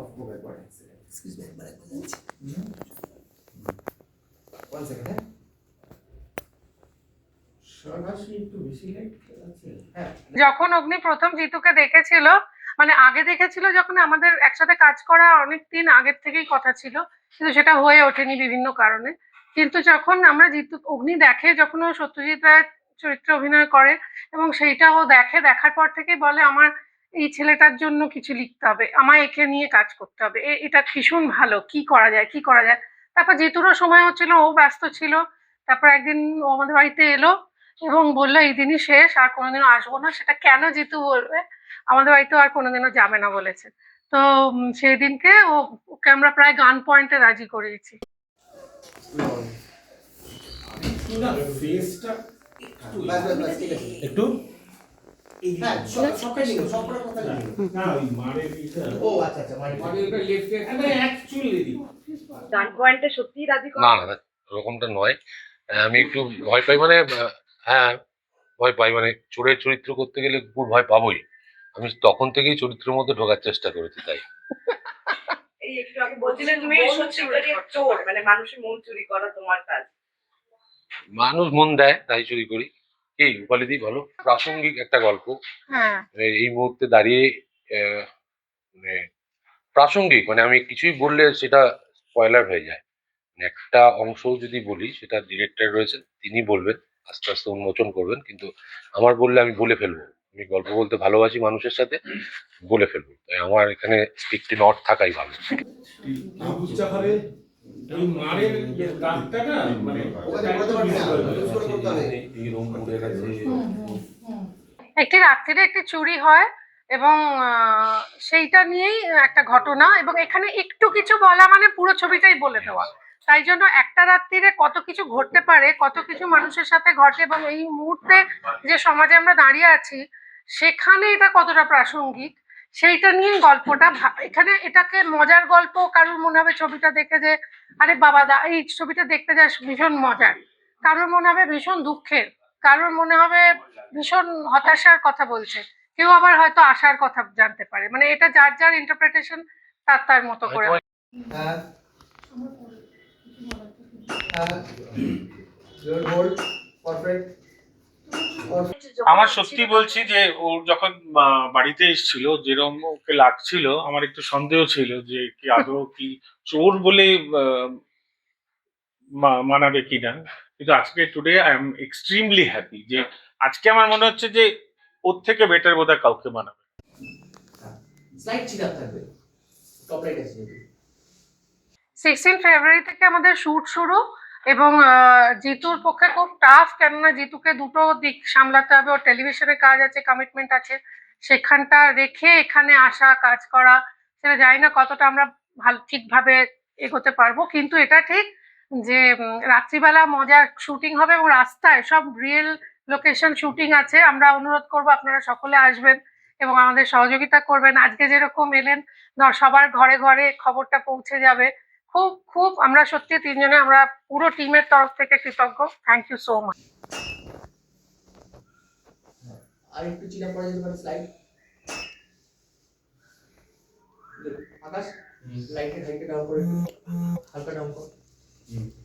of Coca-Cola accident. Excuse me একবার একবার যাচ্ছি One second, হ্যাঁ যখন অগ্নি প্রথম জিতুকে দেখেছিল মানে আগে দেখেছিল যখন আমাদের একসাথে কাজ করা অনেক দিন আগের থেকেই কথা ছিল কিন্তু সেটা হয়ে ওঠেনি বিভিন্ন কারণে কিন্তু যখন আমরা জিতু অগ্নি দেখে যখন ও সত্যজিৎ রায় চরিত্রে অভিনয় করে এবং সেইটা ও দেখে দেখার পর থেকেই বলে আমার এই ছেলেটার জন্য কিছু লিখতে হবে, আমায় একে নিয়ে কাজ করতে হবে। এটা ভীষণ ভালো, কি করা যায়, কি করা যায়? তারপর জিতুরও সময় হচ্ছিল, ও ব্যস্ত ছিল, তারপর একদিন ও আমাদের বাড়িতে এলো এবং বলল, এই দিনই শেষ, আর কোনোদিনও আসব না। সেটা কেন জিতু বলবে? আমাদের বাড়িতে আর কোনোদিনও যাবে না বলেছে। তো সেই দিনকে ওকে আমরা প্রায় গান পয়েন্টে রাজি করিয়েছি। একটু হ্যাঁ সবটাই লিখো সবকটা কথা লিখো না ওই মারের ও আচ্ছা আচ্ছা মডেলটা লেফটে অ্যাকচুয়ালি দিই গান পয়েন্টে সত্যিই রাজি না না ওরকমটা নয়। আমি একটু ভয় পাই মানে হ্যাঁ ভয় পাই মানে চোরের চরিত্র করতে গেলে কুকুর ভয় পাবোই। আমি তখন থেকেই চরিত্রের মধ্যে ঢোকার চেষ্টা করেছি তাই। এই একটু আগে বলছিলেন তুমি সত্যিকারের চোর মানে মানুষের মন চুরি করা তোমার কাজ। মানুষ মন দেয় তাই চুরি করি। এই উপালি দিই ভালো। প্রাসঙ্গিক একটা গল্প। হ্যাঁ। মানে এই মুহূর্তে দাঁড়িয়ে মানে প্রাসঙ্গিক মানে আমি কিছুই বললে সেটা স্পয়লার হয়ে যায়। মানে একটা অংশ যদি বলি সেটা ডিরেক্টর রয়েছেন তিনি বলবেন আস্তে আস্তে উন্মোচন করবেন কিন্তু আমার বললে আমি বলে ফেলব। আমি গল্প বলতে ভালোবাসি মানুষের সাথে বলে ফেলব। তাই আমার এখানে স্পিকটি নট থাকাই ভালো। এই মারের দাগটা না মানে ওখানে বলতে পারবি না ইউজ করে করতে হবে একটি রাত্রিরে একটি চুরি হয় এবং সেইটা নিয়েই একটা ঘটনা এবং এখানে একটু কিছু বলা মানে পুরো ছবিটাই বলে দেওয়া। তাই জন্য একটা রাত্রিরে কত কিছু ঘটতে পারে কত কিছু মানুষের সাথে ঘটে এবং এই মুহূর্তে যে সমাজে আমরা দাঁড়িয়ে আছি সেখানে এটা কতটা প্রাসঙ্গিক সেইটা নিয়ে গল্পটা ভা- এখানে এটাকে মজার গল্প কারোর মনে হবে ছবিটা দেখে যে আরে বাবা দা এই ছবিটা দেখতে যাস ভীষণ মজার। কারোর মনে হবে ভীষণ দুঃখের, কারোর মনে হবে ভীষণ হতাশার কথা বলছে। কেউ আবার হয়তো আশার কথা জানতে পারে। মানে এটা যার যার ইন্টারপ্রিটেশন তার তার মতো করে আমার সত্যি বলছি যে, ও যখন বাড়িতে এসেছিল যেরকম ওকে লাগছিল, আমার একটু সন্দেহ ছিল যে, কি আদৌ কি চোর বলে মানাবে কিনা। কিন্তু আজকে today I am extremely happy যে আজকে আমার মনে হচ্ছে যে ওর থেকে বেটার বোধহয় কাউকে মানাবে। স্লাইড চিরাপ থাকবে টপ আছে সিক্সটিন ফেব্রুয়ারি থেকে আমাদের শুট শুরু এবং জিতুর পক্ষে খুব টাফ কেননা জিতুকে দুটো দিক সামলাতে হবে। ওর টেলিভিশনে কাজ আছে কমিটমেন্ট আছে। সেখানটা রেখে এখানে আসা কাজ করা সেটা জানি না কতটা আমরা ভালো ঠিকভাবে এগোতে পারব। কিন্তু এটা ঠিক যে রাত্রিবেলা মজার শুটিং হবে এবং রাস্তায় সব রিয়েল লোকেশন শুটিং আছে আমরা অনুরোধ করব আপনারা সকলে আসবেন এবং আমাদের সহযোগিতা করবেন। আজকে যেরকম এলেন ধর সবার ঘরে ঘরে খবরটা পৌঁছে যাবে। খুব খুব আমরা সত্যি তিনজনে আমরা পুরো টিমের তরফ থেকে কৃতজ্ঞ। থ্যাংক ইউ সো মাচ আর একটু চিরাপ করা যেতে পারে স্লাইড আকাশ লাইটের হাইটটা ডাউন করে হালকা ডাউন কর। you